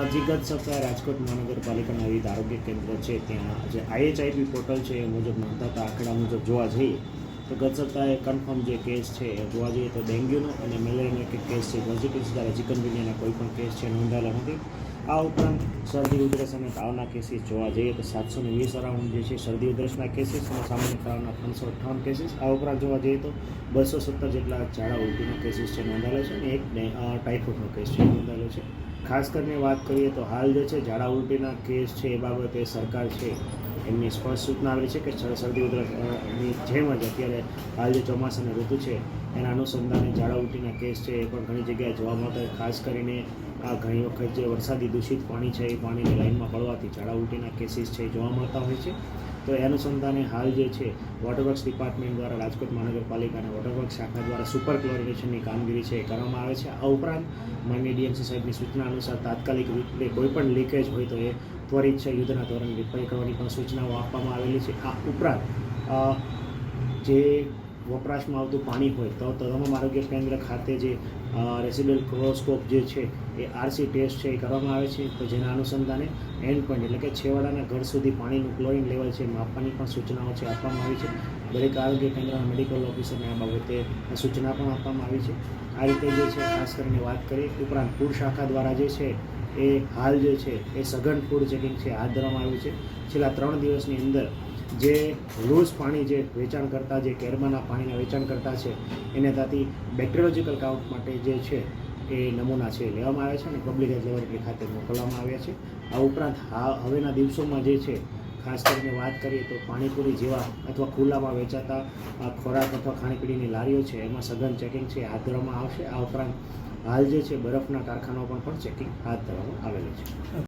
હજી ગત સપ્તાહે રાજકોટ મહાનગરપાલિકાના વિવિધ આરોગ્ય કેન્દ્ર છે, ત્યાં જે આઈએચઆઈપી પોર્ટલ છે એ મુજબ નોંધાતા આંકડા મુજબ જોવા જઈએ, તો ગત સપ્તાહે કન્ફર્મ જે કેસ છે એ જોવા જઈએ તો ડેન્ગ્યુનો અને મેલેરિયાનો એક કેસ છે પોઝિટિવ જ્યારે ચિકનગુનિયાના કોઈ પણ કેસ છે નોંધાયેલા નથી. આ ઉપરાંત શરદી, ઉધરસ અને તાવના કેસીસ જોવા જઈએ તો સાતસો ને વીસ અરાઉન્ડ જે છે શરદી, ઉધરસના કેસીસ અને સામાન્ય તાવના ત્રણસો અઠ્ઠાવન કેસીસ આ ઉપરાંત જોવા જઈએ તો બસો સત્તર જેટલા ઝાડા ઉલટીના કેસીસ છે નોંધાયેલા છે અને એક ટાઇફોઇડનો કેસ છે નોંધાયેલો છે. ખાસ કરીને વાત કરીએ તો હાલ જે છે ઝાડા ઉલટીના કેસ છે, એ બાબતે સરકાર છે, એમની સ્પષ્ટ સૂચના આવેલી છે કે શર- શરદી ઉધરસની જેમ જ અત્યારે હાલ જે ચોમાસાની ઋતુ છે, એના અનુસંધાને ઝાડા ઉલટીના કેસ છે, એ પણ ઘણી જગ્યાએ જોવા મળતા ખાસ કરીને આ ઘણી વખત જે વરસાદી દૂષિત પાણી છે, એ પાણીની લાઇનમાં પડવાથી ઝાડા ઉલટીના કેસીસ છે, એ જોવા મળતા હોય છે. તો એ અનુસંધાને હાલ જે છે વોટરવર્ક્સ ડિપાર્ટમેન્ટ દ્વારા રાજકોટ મહાનગરપાલિકા અને વોટરવર્ક્સ શાખા દ્વારા સુપર ક્લોરિનેશનની કામગીરી છે એ કરવામાં આવે છે. આ ઉપરાંત માનનીય ડીએમસી સાહેબની સૂચના અનુસાર તાત્કાલિક રીતે કોઈ પણ લીકેજ હોય તો એ ત્વરિત છે, યુદ્ધના ધોરણે રિપેર કરવાની પણ સૂચનાઓ આપવામાં આવેલી છે. આ ઉપરાંત જે વપરાશમાં આવતું પાણી હોય તો તમામ આરોગ્ય કેન્દ્ર ખાતે જે રેસિડેન્ટ ક્રોસ્કોપ જે છે એ આરસી ટેસ્ટ છે એ કરવામાં આવે છે. તો જેના અનુસંધાને એન્ડ પોઈન્ટ એટલે કે છેવાડાના ઘર સુધી પાણીનું ક્લોરિન લેવલ છે માપવાની પણ સૂચનાઓ છે આપવામાં આવી છે. દરેક આરોગ્ય કેન્દ્રના મેડિકલ ઓફિસરને આ બાબતે સૂચના પણ આપવામાં આવી છે. આ રીતે જે છે, ખાસ કરીને વાત કરીએ, ઉપરાંત ફૂડ શાખા દ્વારા જે છે એ હાલ જે છે એ સઘન ફૂડ ચેકિંગ છે હાથ ધરવામાં આવ્યું છે. છેલ્લા ત્રણ દિવસની અંદર જે લૂઝ પાણી જે વેચાણ કરતા, જે કેરમાના પાણીના વેચાણ કરતા છે, એને ત્યાંથી બેક્ટેરિયોલોજીકલ કાઉન્ટ માટે જે છે એ નમૂના છે લેવામાં આવ્યા છે અને પબ્લિક હેલ્થ લેબોરેટરી ખાતે મોકલવામાં આવ્યા છે. આ ઉપરાંત હા, હવેના દિવસોમાં જે છે, ખાસ કરીને વાત કરીએ તો પાણીપુરી જેવા અથવા ખુલ્લામાં વેચાતા ખોરાક અથવા ખાણીપીણીની લારીઓ છે, એમાં સઘન ચેકિંગ છે હાથ ધરવામાં આવશે. આ ઉપરાંત હાલ જે છે, બરફના કારખાનાઓ પણ ચેકિંગ હાથ ધરવામાં આવેલું છે.